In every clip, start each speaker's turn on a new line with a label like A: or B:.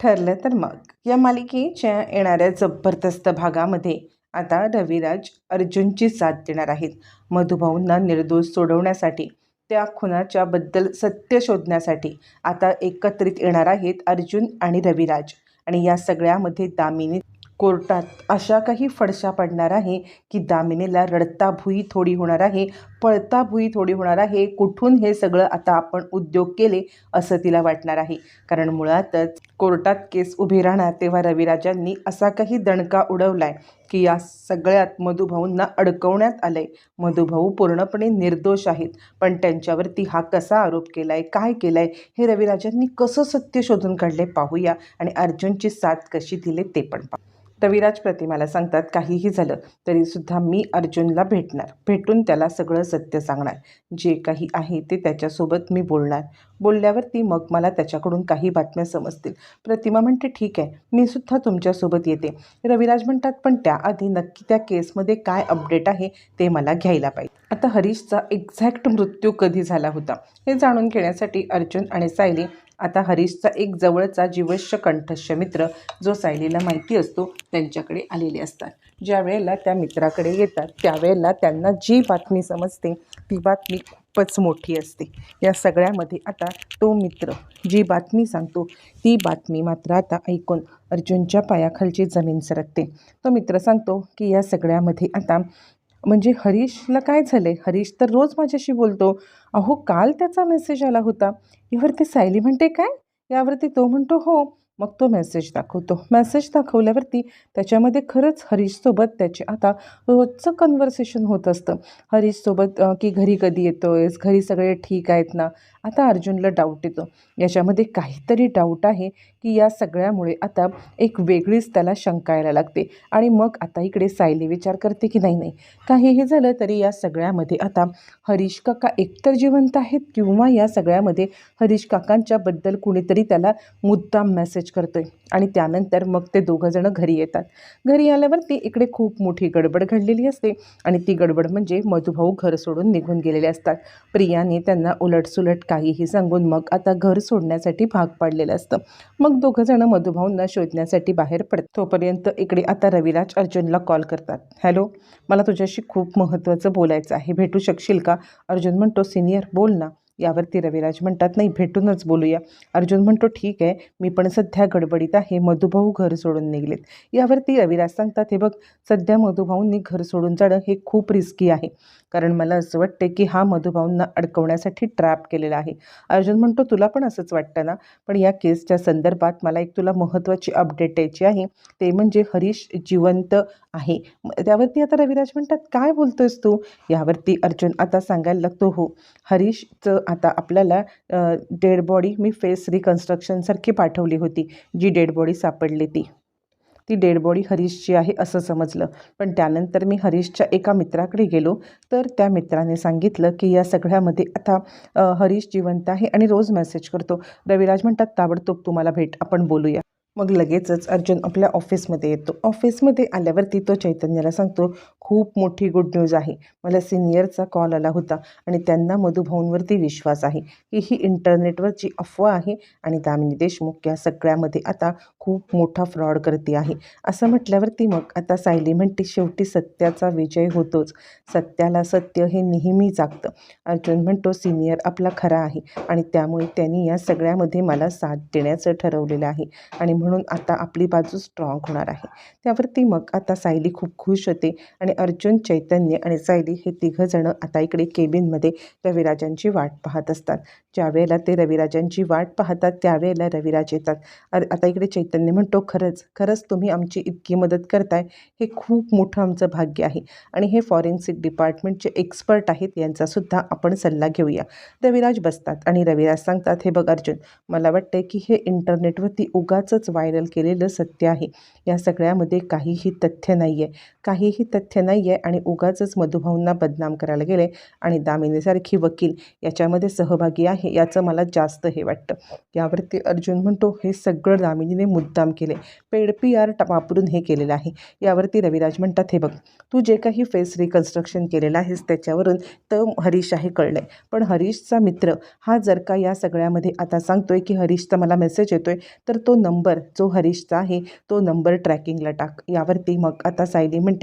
A: ठरलं तर मग. या मालिकेच्या येणाऱ्या जबरदस्त भागामध्ये आता रविराज अर्जुनची साथ देणार आहेत. मधुभाऊंना निर्दोष सोडवण्यासाठी त्या खुनाच्याबद्दल सत्य शोधण्यासाठी आता एकत्रित येणार आहेत अर्जुन आणि रविराज. आणि या सगळ्यामध्ये दामिनी कोर्टात अशा काही फडशा पडणार आहे की दामिनीला रडता भुई थोडी होणार आहे पळता भुई थोडी होणार आहे कुठून हे सगळं आता आपण उद्योग केले असं तिला वाटणार आहे. कारण मुळातच कोर्टात केस उभी राहणार तेव्हा रविराजांनी असा काही दणका उडवला आहे की या सगळ्यात मधुभाऊंना अडकवण्यात आलं आहे मधुभाऊ पूर्णपणे निर्दोष आहेत पण त्यांच्यावरती हा कसा आरोप केला आहे काय केलं आहे हे रविराजांनी कसं सत्य शोधून काढले पाहूया आणि अर्जुनची साथ कशी दिले ते पण पाहू. रविराज प्रतिमाला सांगतात काहीही झालं तरीसुद्धा मी अर्जुनला भेटणार. भेटून त्याला सगळं सत्य सांगणार. जे काही आहे ते त्याच्यासोबत मी बोलणार. बोलल्यावर ती मग मला त्याच्याकडून काही बातम्या समजतील. प्रतिमा म्हणते ठीक आहे मी सुद्धा तुमच्यासोबत येते. रविराज म्हणतात पण त्याआधी नक्की त्या केसमध्ये काय अपडेट आहे ते मला घ्यायला पाहिजे. आता हरीशचा एक्झॅक्ट मृत्यू कधी झाला होता हे जाणून घेण्यासाठी अर्जुन आणि सायली आता हरीशचा एक जवळचा जीवश्य कंठस्य मित्र जो सायलीला माहिती असतो त्यांच्याकडे आलेले असतात. ज्या वेळेला त्या मित्राकडे येतात त्यावेळेला त्यांना जी बातमी समजते ती बातमी खूपच मोठी असते. या सगळ्यामध्ये आता तो मित्र जी बातमी सांगतो ती बातमी मात्र आता ऐकून अर्जुनच्या पायाखालची जमीन सरकते. तो मित्र सांगतो की या सगळ्यामध्ये आता म्हणजे हरीशला काय झालं आहे हरीश तर रोज माझ्याशी बोलतो. अहो काल त्याचा मेसेज आला होता. यावरती सायली म्हणते काय? यावरती तो म्हणतो हो. मग तो मेसेज दाखवतो. मेसेज दाखवल्यावरती त्याच्यामध्ये खरंच हरीशसोबत त्याचे आता रोजचं कन्व्हर्सेशन होत असतं. हरीशसोबत की घरी कधी येतो आहेस घरी सगळे ठीक आहेत ना? आता अर्जुनला डाऊट येतो. याच्यामध्ये काहीतरी डाऊट आहे. की या सगळ्यामुळे आता एक वेगळीच त्याला शंका यायला लागते. आणि मग आता इकडे सायली विचार करते की नाही नाही काहीही झालं तरी या सगळ्यामध्ये आता हरीश काका एकतर जिवंत आहेत किंवा या सगळ्यामध्ये हरीश काकांच्याबद्दल कुणीतरी त्याला मुद्दाम मेसेज करतो आहे आणि त्यानंतर मग ते दोघंजणं घरी येतात. घरी आल्यावरती इकडे खूप मोठी गडबड घडलेली असते आणि ती गडबड म्हणजे मधुभाऊ घर सोडून निघून गेलेले असतात. प्रियाने त्यांना उलटसुलट काहीही सांगून मग आता घर सोडण्यासाठी भाग पाडलेलं असतं. मग दोघंजणं मधुभाऊंना शोधण्यासाठी बाहेर पडत तोपर्यंत इकडे आता रविराज अर्जुनला कॉल करतात. हॅलो मला तुझ्याशी खूप महत्त्वाचं बोलायचं आहे. भेटू शकशील का? अर्जुन म्हणतो सिनियर बोल ना. यावरती रविराज म्हणतात नाही भेटूनच बोलूया. अर्जुन म्हणतो ठीक आहे मी पण सध्या गडबडीत आहे मधुभाऊ घर सोडून निघलेत. यावरती रविराज सांगतात हे बघ सध्या मधुभाऊंनी घर सोडून जाणं हे खूप रिस्की आहे. कारण मला असं वाटतं की हा मधुभाऊंना अडकवण्यासाठी ट्रॅप केलेला आहे. अर्जुन म्हणतो तुला पण असंच वाटतं ना? पण या केसच्या संदर्भात मला एक तुला महत्त्वाची अपडेट द्यायची आहे. ते म्हणजे हरीश जिवंत आहे. त्यावरती आता रविराज म्हणतात काय बोलतोयस तू? यावरती अर्जुन आता सांगायला लागतो हो हरीशचं आता आपल्याला डेड बॉडी मी फेस रिकन्स्ट्रक्शनसारखी पाठवली होती जी डेड बॉडी सापडली ती. ती डेड बॉडी हरीशची आहे असं समजलं. पण त्यानंतर मी हरीशच्या एका मित्राकडे गेलो तर त्या मित्राने सांगितलं की या सगळ्यामध्ये आता हरीश जिवंत आहे आणि रोज मेसेज करतो. रविराज म्हणतात ताबडतोब तुम्हाला भेट आपण बोलूया. मग लगेचच अर्जुन आपल्या ऑफिसमध्ये येतो. ऑफिसमध्ये आल्यावरती तो चैतन्याला सांगतो खूप मोठी गुड न्यूज आहे. मला सिनियरचा कॉल आला होता आणि त्यांना मधुभाऊंवरती विश्वास आहे की ही इंटरनेटवरची अफवा आहे आणि दामिनी देशमुख या सगळ्यामध्ये आता खूप मोठा फ्रॉड करते आहे. असं म्हटल्यावरती मग आता सायली म्हणते शेवटी सत्याचा विजय होतोच. सत्याला सत्य हे नेहमी जागतं. अर्जुन म्हणतो सिनियर आपला खरा आहे आणि त्यामुळे त्यांनी या सगळ्यामध्ये मला साथ देण्याचं ठरवलेलं आहे. आणि म्हणून आता आपली बाजू स्ट्रॉंग होणार आहे. त्यावरती मग आता सायली खूप खुश होते आणि अर्जुन चैतन्य आणि सायली हे तिघंजणं आता इकडे केबिनमध्ये रविराजांची वाट पाहत असतात. ज्यावेळेला ते रविराजांची वाट पाहतात त्यावेळेला रविराज येतात. अरे आता इकडे चैतन्य म्हणतो खरंच खरंच तुम्ही आमची इतकी मदत करताय. हे खूप मोठं आमचं भाग्य आहे. आणि हे फॉरेन्सिक डिपार्टमेंटचे एक्सपर्ट आहेत यांचासुद्धा आपण सल्ला घेऊया. रविराज बसतात आणि रविराज सांगतात हे बघ अर्जुन मला वाटतं की हे इंटरनेटवरती उगाचंच व्हायरल केलेलं सत्य आहे. या सगळ्यामध्ये काहीही तथ्य नाही आहे काहीही तथ्य नाही आहे आणि उगाचच मधुभाऊंना बदनाम करायला गेले आणि दामिनीसारखी वकील याच्यामध्ये सहभागी आहे याचं मला जास्त हे वाटतं. यावरती अर्जुन म्हणतो हे सगळं दामिनीने मुद्दाम केले. पेड पी आर वापरून हे केलेलं आहे. यावरती रविराज म्हणतात हे बघ तू जे काही फेस रिकन्स्ट्रक्शन केलेलं आहेस त्याच्यावरून तर हरीश आहे कळलं आहे पण हरीशचा मित्र हा जर का या सगळ्यामध्ये आता सांगतोय की हरीशचा मला मेसेज येतोय तर तो नंबर जो हरीशचा आहे तो नंबर ट्रॅकिंगला टाक. यावरती मग आता सायली म्हणते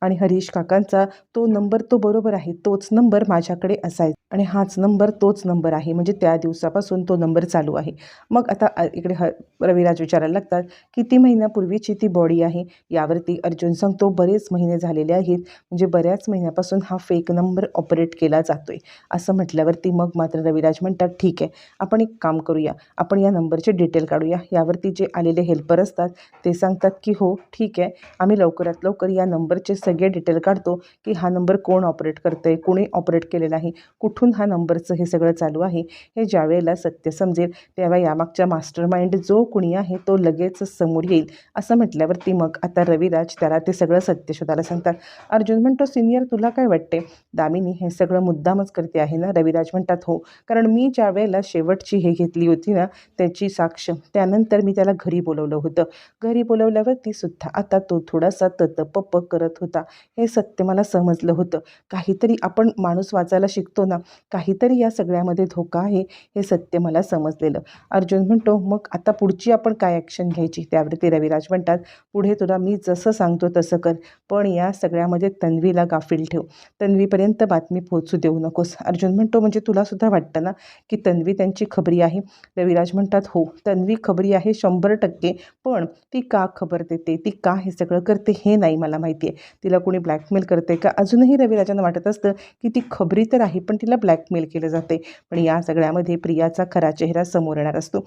A: आणि हरीश काकांचा तो नंबर तो बरोबर आहे तोच नंबर माझ्याकडे असायचा. आणि हाच नंबर तोच नंबर आहे. म्हणजे त्या दिवसापासून तो नंबर चालू आहे. मग आता इकडे ह रविराज विचारायला लागतात किती महिन्यापूर्वीची ती बॉडी आहे? यावरती अर्जुन सांगतो बरेच महिने झालेले आहेत. म्हणजे बऱ्याच महिन्यापासून हा फेक नंबर ऑपरेट केला जातोय. असं म्हटल्यावरती मग मात्र रविराज म्हणतात ठीक आहे. आपण एक काम करूया. आपण या नंबरचे डिटेल काढूया. यावरती जे आलेले हेल्पर असतात ते सांगतात की हो ठीक आहे. आम्ही लवकरात लवकर या नंबरचे सगळे डिटेल काढतो की हा नंबर कोण ऑपरेट करतं आहे कोणी ऑपरेट केलेला आहे कुठून हा नंबरचं हे सगळं चालू आहे हे ज्यावेळेला सत्य समजेल तेव्हा यामागच्या मास्टर माइंड जो कुणी आहे तो लगेच समोर येईल असं म्हटल्यावरती मग आता रविराज त्याला ते सगळं सत्य शोधायला सांगतात. अर्जुन म्हणतो सिनियर तुला काय वाटते? दामिनी हे सगळं मुद्दामच करते आहे ना? रविराज म्हणतात हो कारण मी ज्या वेळेला शेवटची हे घेतली होती ना त्याची साक्ष त्यानंतर मी त्याला घरी बोलवलं होतं. घरी बोलवल्यावरती सुद्धा आता तो थोडासा ततपप करत होता. हे सत्य मला समजलं होतं. काहीतरी आपण माणूस वाचायला शिकतो ना काहीतरी या सगळ्यामध्ये धोका आहे हे सत्य मला समजलेलं. अर्जुन म्हणतो मग आता पुढची आपण काय ॲक्शन घ्यायची? त्यावरती रविराज म्हणतात पुढे तुला मी जसं सांगतो तसं कर पण या सगळ्यामध्ये तन्वीला गाफील ठेव. तन्वीपर्यंत बातमी पोहोचू देऊ नकोस. अर्जुन म्हणतो म्हणजे तुलासुद्धा वाटतं ना की तन्वी त्यांची खबरी आहे? रविराज म्हणतात हो तन्वी खबरी आहे शंभर टक्के पण ती का खबर देते? ती का हे सगळं करते हे नाही मला माहिती. माहिती आहे. तिला कोणी ब्लॅकमेल करते का? अजूनही रविराजांना वाटत असतं की ती खबरी तर आहे पण तिला ब्लॅकमेल केलं जाते पण या सगळ्यामध्ये प्रियाचा खरा चेहरा समोर येणार असतो.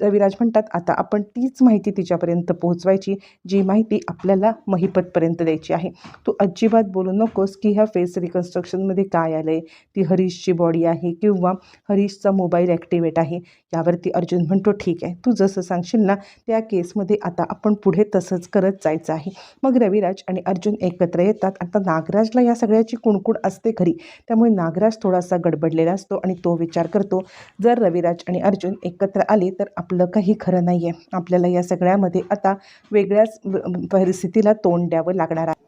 A: रविराज म्हणतात आता आपण तीच माहिती तिच्यापर्यंत पोहोचवायची जी माहिती आपल्याला महिपतपर्यंत द्यायची आहे. तू अजिबात बोलू नकोस की ह्या फेस रिकन्स्ट्रक्शनमध्ये काय आलं आहे ती हरीशची बॉडी आहे किंवा हरीशचा मोबाईल ॲक्टिवेट आहे? यावरती अर्जुन म्हणतो ठीक आहे तू जसं सांगशील ना त्या केसमध्ये आता आपण पुढे तसंच करत जायचं आहे. मग रविराज आणि अर्जुन एकत्र येतात. आता नागराजला या सगळ्याची कुणकुण असते खरी. त्यामुळे नागराज थोडासा गडबडलेला असतो आणि तो विचार करतो जर रविराज आणि अर्जुन एकत्र आले तर आपलं काही खरं नाही आहे आपल्याला या सगळ्यामध्ये आता वेगळ्याच परिस्थितीला तोंड द्यावं लागणार आहे.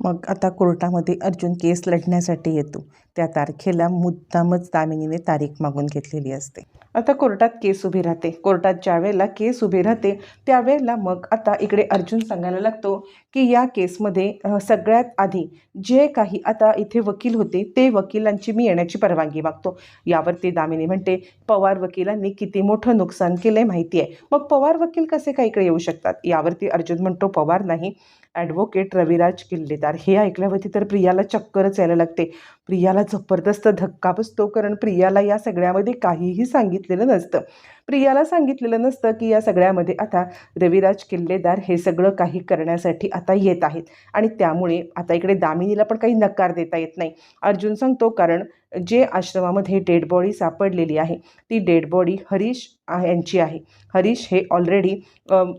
A: मग आता कोर्टामध्ये अर्जुन केस लढण्यासाठी येतो. त्या तारखेला मुद्दामच दामिनीने तारीख मागून घेतलेली असते. आता कोर्टात केस उभी राहते. कोर्टात ज्या वेळेला केस उभी राहते त्यावेळेला मग आता इकडे अर्जुन सांगायला लागतो की या केसमध्ये सगळ्यात आधी जे काही आता इथे वकील होते ते वकिलांची मी येण्याची परवानगी मागतो. यावरती दामिनी म्हणते पवार वकिलांनी किती मोठं नुकसान केलं आहे माहिती आहे. मग पवार वकील कसे काय इकडे येऊ शकतात? यावरती अर्जुन म्हणतो पवार नाही. ॲडव्होकेट रविराज किल्लेदार हे ऐकल्यावरती तर प्रियाला चक्करच यायला लागते. प्रियाला जबरदस्त धक्का बसतो कारण प्रियाला या सगळ्यामध्ये काहीही सांगितलेलं नसतं. प्रियाला सांगितलेलं नसतं की या सगळ्यामध्ये आता रविराज किल्लेदार हे सगळं काही करण्यासाठी आता येत आहेत. आणि त्यामुळे आता इकडे दामिनीला पण काही नकार देता येत नाही. अर्जुन सांगतो कारण जे आश्रमामध्ये डेड बॉडी सापडलेली आहे ती डेड बॉडी हरीश यांची आहे. हरीश हे ऑलरेडी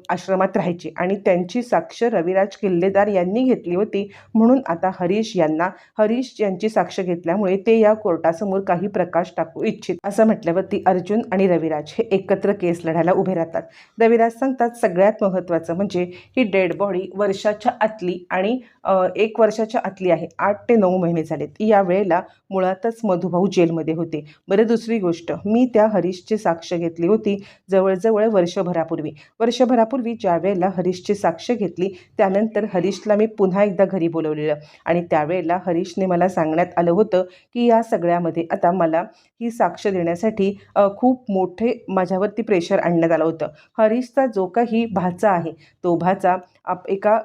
A: आश्रमात राहायचे आणि त्यांची साक्ष रविराज किल्लेदार यांनी घेतली होती. म्हणून आता हरीश यांना हरीश यांची साक्ष घेतल्यामुळे ते या कोर्टासमोर काही प्रकाश टाकू इच्छित. असं म्हटल्यावरती अर्जुन आणि रविराज हे एकत्र केस लढायला उभे राहतात. रविराज सांगतात सगळ्यात महत्त्वाचं म्हणजे ही डेड बॉडी वर्षाच्या आतली आणि एक वर्षाच्या आतली आहे. आठ ते नऊ महिने झालेत. या वेळेला मुळातच मधुभाऊ जेलमध्ये होते. बरं दुसरी गोष्ट. मी त्या हरीशची साक्ष घेतली होती. जवळजवळ वर्षभरापूर्वी. वर्षभरापूर्वी ज्या वेळेला हरीशची साक्ष घेतली त्यानंतर हरीशला मी पुन्हा एकदा घरी बोलवलेलं आणि त्यावेळेला हरीशने मला सांगण्यात आलं होतं की या सगळ्यामध्ये आता मला ही साक्ष देण्यासाठी खूप मोठे माझ्यावरती प्रेशर आणण्यात आलं होतं. हरीशचा जो काही भाचा आहे तो भाचा आप एका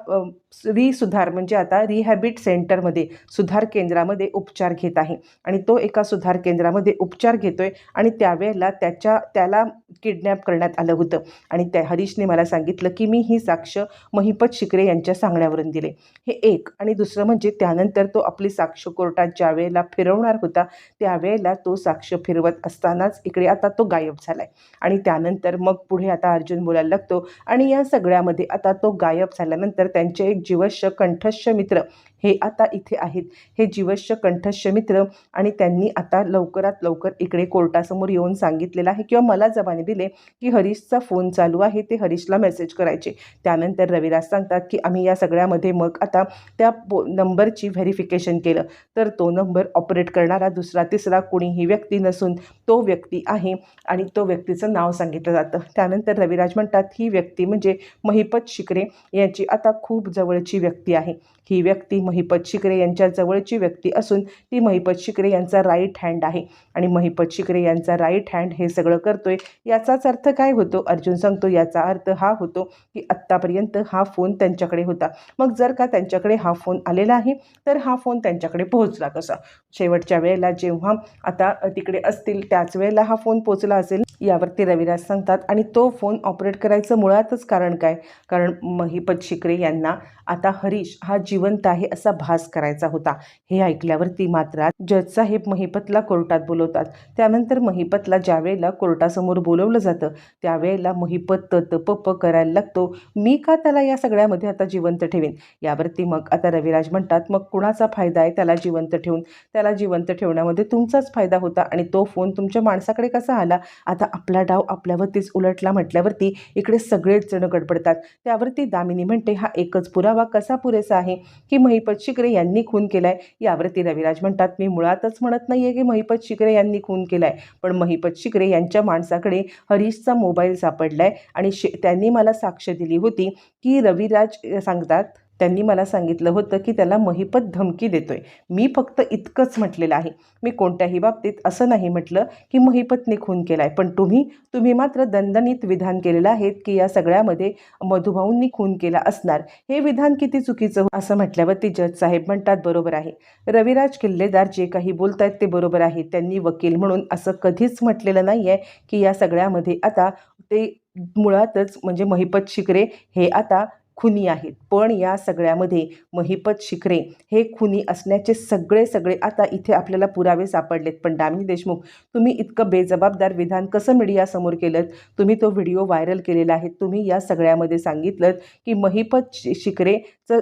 A: अ, म्हणजे आता रिहॅबिट सेंटरमध्ये सुधार केंद्रामध्ये उपचार घेत आहे. आणि तो एका सुधार केंद्रामध्ये उपचार घेतोय आणि त्यावेळेला त्याच्या त्याला किडनॅप करण्यात आलं होतं. आणि त्या हरीशने मला सांगितलं की मी ही साक्ष महिपत शिकरे यांच्या सांगण्यावरून दिले. हे एक. आणि दुसरं म्हणजे त्यानंतर तो आपली साक्ष कोर्टात ज्या वेळेला फिरवणार होता त्यावेळेला तो साक्ष फिरवत असतानाच इकडे आता तो गायब झाला आहे आणि त्यानंतर मग पुढे आता अर्जुन बोलायला लागतो आणि या सगळ्यामध्ये आता तो गायब झाल्यानंतर त्यांचे एक जीवश्य कंठस्थ मित्र. हे आता इथे आहेत. हे जीवश्य कंठस्य मित्र आणि त्यांनी आता लवकरात लवकर इकडे कोर्टासमोर येऊन सांगितलेलं आहे किंवा मला जबानी दिले की हरीशचा फोन चालू आहे ते हरीशला मेसेज करायचे. त्यानंतर रविराज सांगतात की आम्ही या सगळ्यामध्ये मग आता त्या पो नंबरची व्हेरिफिकेशन केलं. तर तो नंबर ऑपरेट करणारा दुसरा तिसरा कोणीही व्यक्ती नसून तो व्यक्ती आहे आणि तो व्यक्तीचं नाव सांगितलं जातं. त्यानंतर रविराज म्हणतात ही व्यक्ती म्हणजे महिपत शिकरे. यांची आता खूप जवळ जवळची व्यक्ती आहे. ही व्यक्ती महिपत शिकरे यांच्या जवळची व्यक्ती असून ती महिपत शिकरे यांचा राईट हँड आहे. आणि महिपत शिकरे यांचा राईट हँड हे सगळं करतोय. याचाच अर्थ काय होतो? अर्जुन सांगतो याचा अर्थ हा होतो की आत्तापर्यंत हा फोन त्यांच्याकडे होता. मग जर का त्यांच्याकडे हा फोन आलेला आहे तर हा फोन त्यांच्याकडे पोहोचला कसा? शेवटच्या वेळेला जेव्हा आता तिकडे असतील त्याच वेळेला हा फोन पोचला असेल यावरती रविराज सांगतात. आणि तो फोन ऑपरेट करायचं मुळातच कारण काय? कारण महिपत शिकरे यांना आता हरीश हा जीव जिवंत आहे असा भास करायचा होता. हे ऐकल्यावरती मात्र जजसाहेब महिपतला कोर्टात बोलवतात. त्यानंतर महिपतला ज्या वेळेला कोर्टासमोर बोलवलं जातं त्यावेळेला महिपत तप करायला लागतो. मी का त्याला या सगळ्यामध्ये आता जिवंत ठेवीन? यावरती मग आता रविराज म्हणतात मग कुणाचा फायदा आहे त्याला जिवंत ठेवून? त्याला जिवंत ठेवण्यामध्ये तुमचाच फायदा होता आणि तो फोन तुमच्या माणसाकडे कसा आला? आता आपला डाव आपल्यावरतीच उलटला म्हटल्यावरती इकडे सगळेच जण गडबडतात. त्यावरती दामिनी म्हणते हा एकच पुरावा कसा पुरेसा आहे? की महिपत शिकरे यांनी खून केलाय. यावरती रविराज म्हणतात मी मुळातच म्हणत नाही आहे की महिपत शिकरे यांनी खून केलाय. पण महिपत शिकरे यांच्या माणसाकडे हरीशचा मोबाईल सापडलाय आणि शे त्यांनी मला साक्ष दिली होती की रविराज सांगतात त्यांनी मला सांगितलं होतं की त्याला महिपत धमकी देतोय. मी फक्त इतकंच म्हटलेलं आहे. मी कोणत्याही बाबतीत असं नाही म्हटलं की महिपतने खून केला आहे पण तुम्ही तुम्ही मात्र दणदणीत विधान केलेलं आहेत की या सगळ्यामध्ये मधुभाऊंनी खून केला असणार. हे विधान किती चुकीचं हो-, असं म्हटल्यावरती जज साहेब म्हणतात बरोबर आहे. रविराज किल्लेदार जे काही बोलत आहेत ते बरोबर आहे. त्यांनी वकील म्हणून असं कधीच म्हटलेलं नाही आहे की या सगळ्यामध्ये आता ते मुळातच म्हणजे महिपत शिकरे हे आता खुनी आहेत. पण या सगळ्यामध्ये महिपत शिखरे हे खुनी असण्याचे सगळे सगळे आता इथे आपल्याला पुरावे सापडलेत. पण दामिनी देशमुख तुम्ही इतकं बेजबाबदार विधान कसं मीडियासमोर केलं तुम्ही तो व्हिडिओ व्हायरल केलेला आहे. तुम्ही या सगळ्यामध्ये सांगितलं की महिपत शि शिकरेचं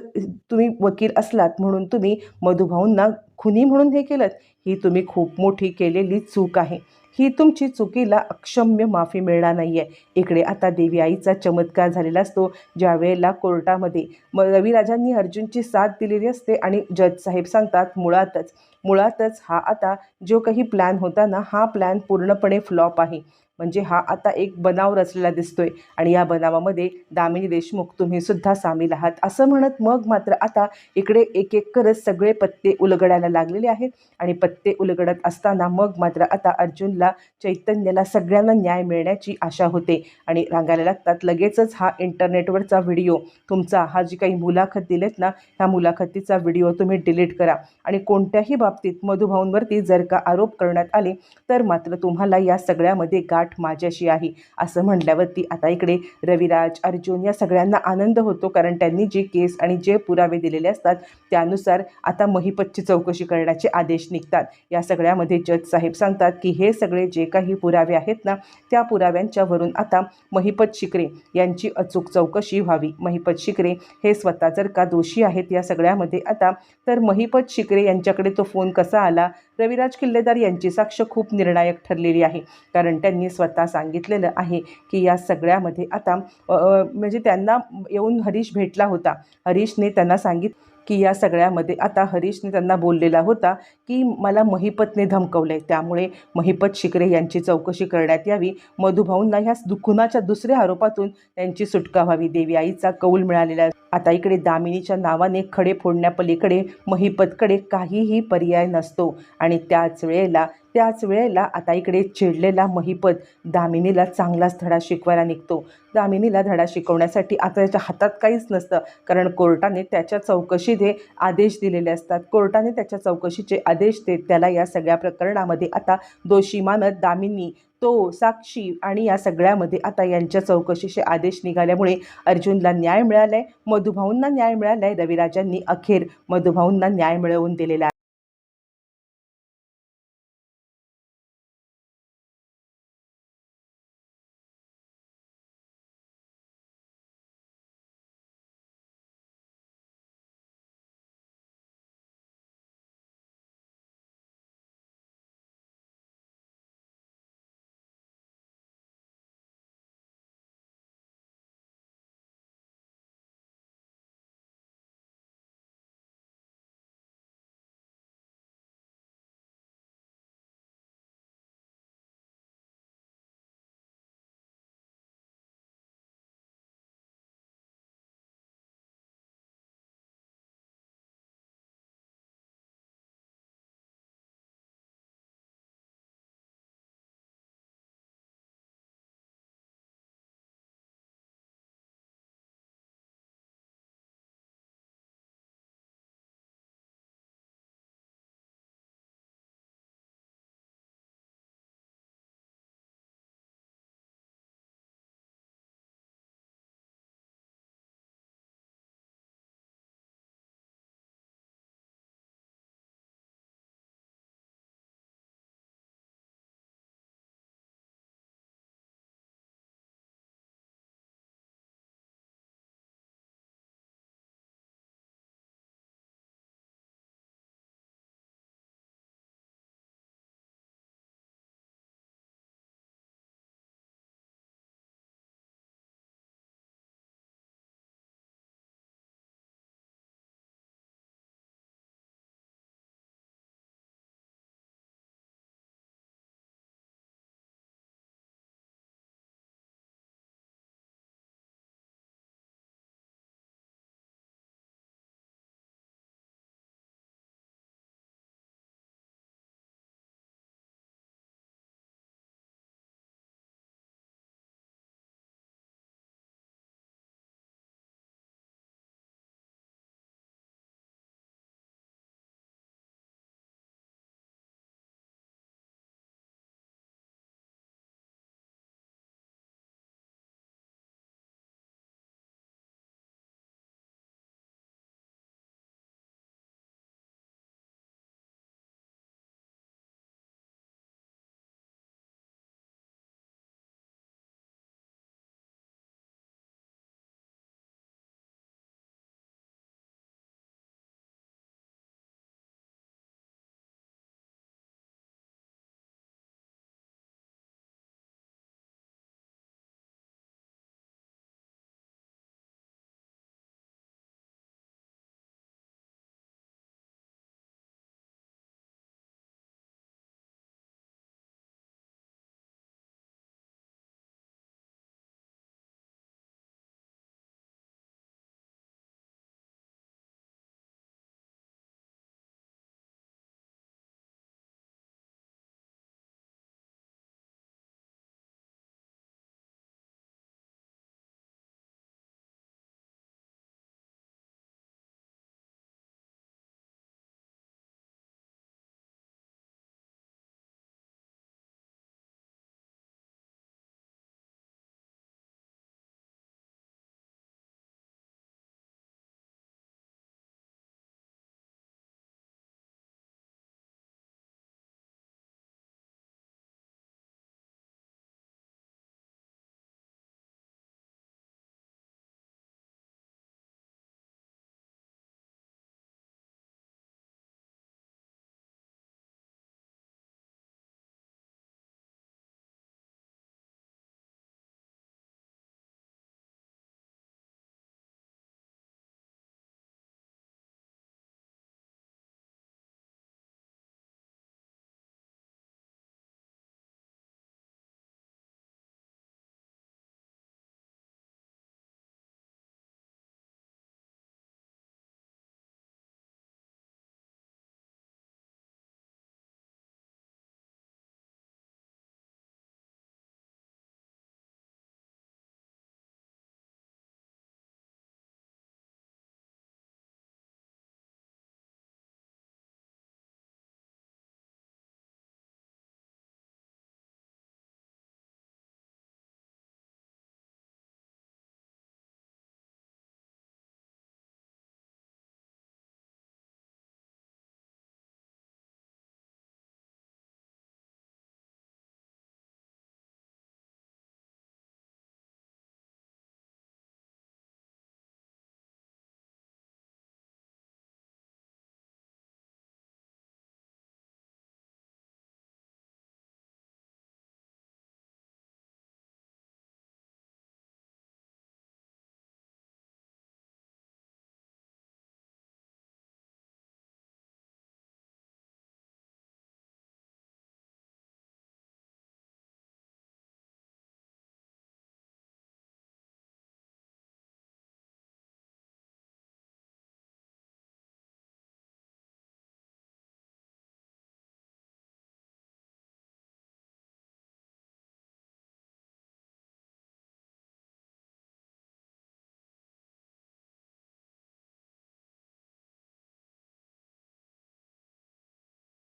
A: तुम्ही वकील असलात म्हणून तुम्ही मधुभाऊंना खुनी म्हणून हे केलं ही तुम्ही खूप मोठी केलेली चूक आहे. ही तुमची चुकीला अक्षम्य माफी मिळणार नाही आहे इकडे आता देवी आईचा चमत्कार झालेला असतो. ज्यावेळेला कोर्टामध्ये म रविराजांनी अर्जुनची साथ दिलेली असते आणि जज साहेब सांगतात मुळातच मुळातच हा आता जो काही प्लॅन होता ना हा प्लॅन पूर्णपणे फ्लॉप आहे. म्हणजे हा आता एक बनाव रचलेला दिसतोय. आणि या बनावामध्ये दामिनी देशमुख तुम्ही सुद्धा सामील आहात. असं म्हणत मग मात्र आता इकडे एक एक करत सगळे पत्ते उलगडायला लागलेले आहेत. आणि पत्ते उलगडत असताना मग मात्र आता अर्जुनला चैतन्याला सगळ्यांना न्याय मिळण्याची आशा होते. आणि रांगायला लागतात. लगेचच हा इंटरनेटवरचा व्हिडिओ तुमचा हा जी काही मुलाखत दिलेत ना ह्या मुलाखतीचा व्हिडिओ तुम्ही डिलीट करा. आणि कोणत्याही बाबतीत मधुभाऊंवरती जर का आरोप करण्यात आले तर मात्र तुम्हाला या सगळ्यामध्ये गाठ माझ्याशी आहे. असं म्हटल्यावरती आता इकडे रविराज अर्जुन या सगळ्यांना आनंद होतो कारण त्यांनी जे केस आणि जे पुरावे दिलेले असतात त्यानुसार आता महिपतची चौकशी करण्याचे आदेश निघतात. या सगळ्यामध्ये जज साहेब सांगतात की हे सगळे जे काही पुरावे आहेत ना त्या पुराव्यांच्यावरून आता महिपत शिकरे यांची अचूक चौकशी व्हावी. महिपत शिकरे हे स्वतः जर का दोषी आहेत या सगळ्यामध्ये आता तर महिपत शिकरे यांच्याकडे तो फोन कसा आला? रविराज किल्लेदार यांची साक्ष खूप निर्णायक ठरलेली आहे. कारण त्यांनी स्वतः सांगितलेलं आहे की या सगळ्यामध्ये आता म्हणजे त्यांना येऊन हरीश भेटला होता. हरीशने त्यांना सांगित की या सगळ्यामध्ये आता हरीशने त्यांना बोललेला होता की मला महिपतने धमकवलं आहे त्यामुळे महिपत शिकरे यांची चौकशी करण्यात यावी. मधुभाऊंना ह्या दु खुनाच्या दुसऱ्या आरोपातून त्यांची सुटका व्हावी. देवी आईचा कौल मिळालेला आता इकडे दामिनीच्या नावाने खडे फोडण्यापलीकडे महिपतकडे काहीही पर्याय नसतो. आणि त्याच वेळेला त्याच वेळेला आता इकडे चिडलेला महिपत दामिनीला चांगलाच धडा शिकवायला निघतो. दामिनीला धडा शिकवण्यासाठी आता त्याच्या हातात काहीच नसतं. कारण कोर्टाने त्याच्या चौकशीत हे आदेश दिलेले असतात. कोर्टाने त्याच्या चौकशीचे आदेश देत त्याला या सगळ्या प्रकरणामध्ये आता दोषी मानत दामिनी तो साक्षी आणि या सगळ्यामध्ये आता यांच्या चौकशीचे आदेश निघाल्यामुळे अर्जुनला न्याय मिळाला आहे मधुभाऊंना न्याय मिळाला आहे रविराजांनी अखेर मधुभाऊंना न्याय मिळवून दिलेला आहे